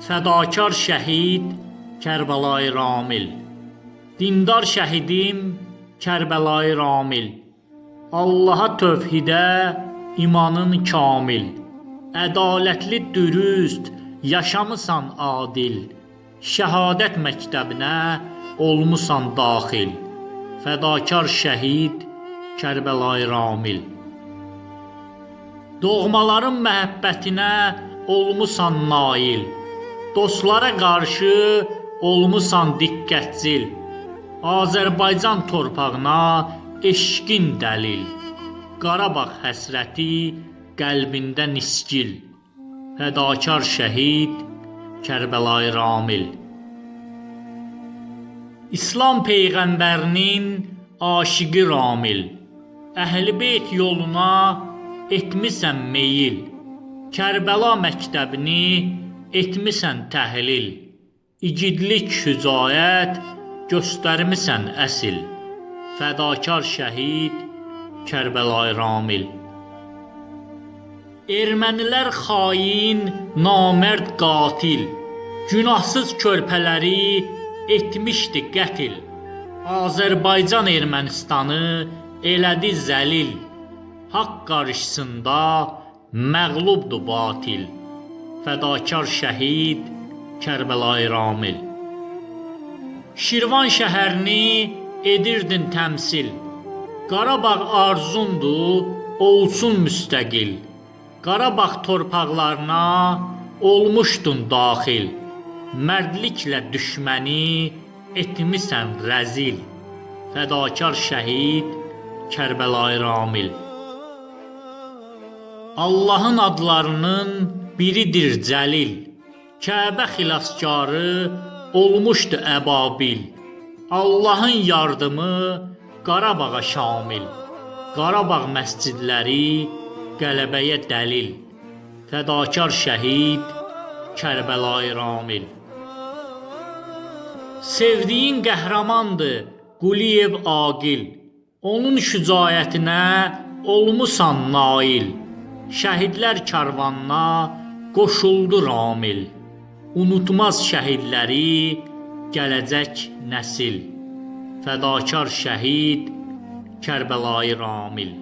Fədakar şəhid Kərbəlayı Ramil. Dindar şəhidim Kərbəlayı Ramil. Allaha tövhidə imanın kamil. Ədalətli dürüst yaşamısan adil. Şəhadət məktəbinə olmusan daxil. Fədakar şəhid Kərbəlayı Ramil Doğmaların məhəbbətinə olmusan nail. Dostlara qarşı olmusan diqqətcil. Azərbaycan torpağına eşqin dəlil. Qarabağ həsrəti qəlbində nisgil. Fədakar şəhid Kərbəlayı Ramil. İslam peyğəmbərinin aşiqi Ramil. Əhl-Beyt yoluna etmisən meyil. Kərbəla məktəbini etmisən təhlil. İgidlik, şücaət göstərmisən əsil. Fədakar şəhid Kərbəlayı Ramil. Ermənilər xain, namərd qatil. Günahsız körpələri etmişdi qətl. Azərbaycan Ermənistanı elədi zəlil. Haqq qarşısında məğlubdur batil. Fədakar şəhid Kərbəlayı Ramil. Şirvan şəhərini edirdin təmsil. Qarabağ arzundur, olsun müstəqil. Qarabağ torpaqlarına olmuşdun daxil. Mərdliklə düşməni etmisən rəzil. Fədakar şəhid Kərbəlayı Ramil. Allahın adlarının biridir Cəlil. Kəbə xilaskarı olmuşdu əbabil. Allahın yardımı Qarabağa şamil. Qarabağ məscidləri qələbəyə dəlil. Fədakar şəhid Kərbəlayı Ramil. Sevdiyin qəhrəmandır Quliyev Aqil. Onun şücaətinə olmusan nail. Şəhidlər karvanına qoşuldu Ramil. Unutmaz şəhidləri gələcək nəsil. Fədakar şəhid Kərbəlayı Ramil.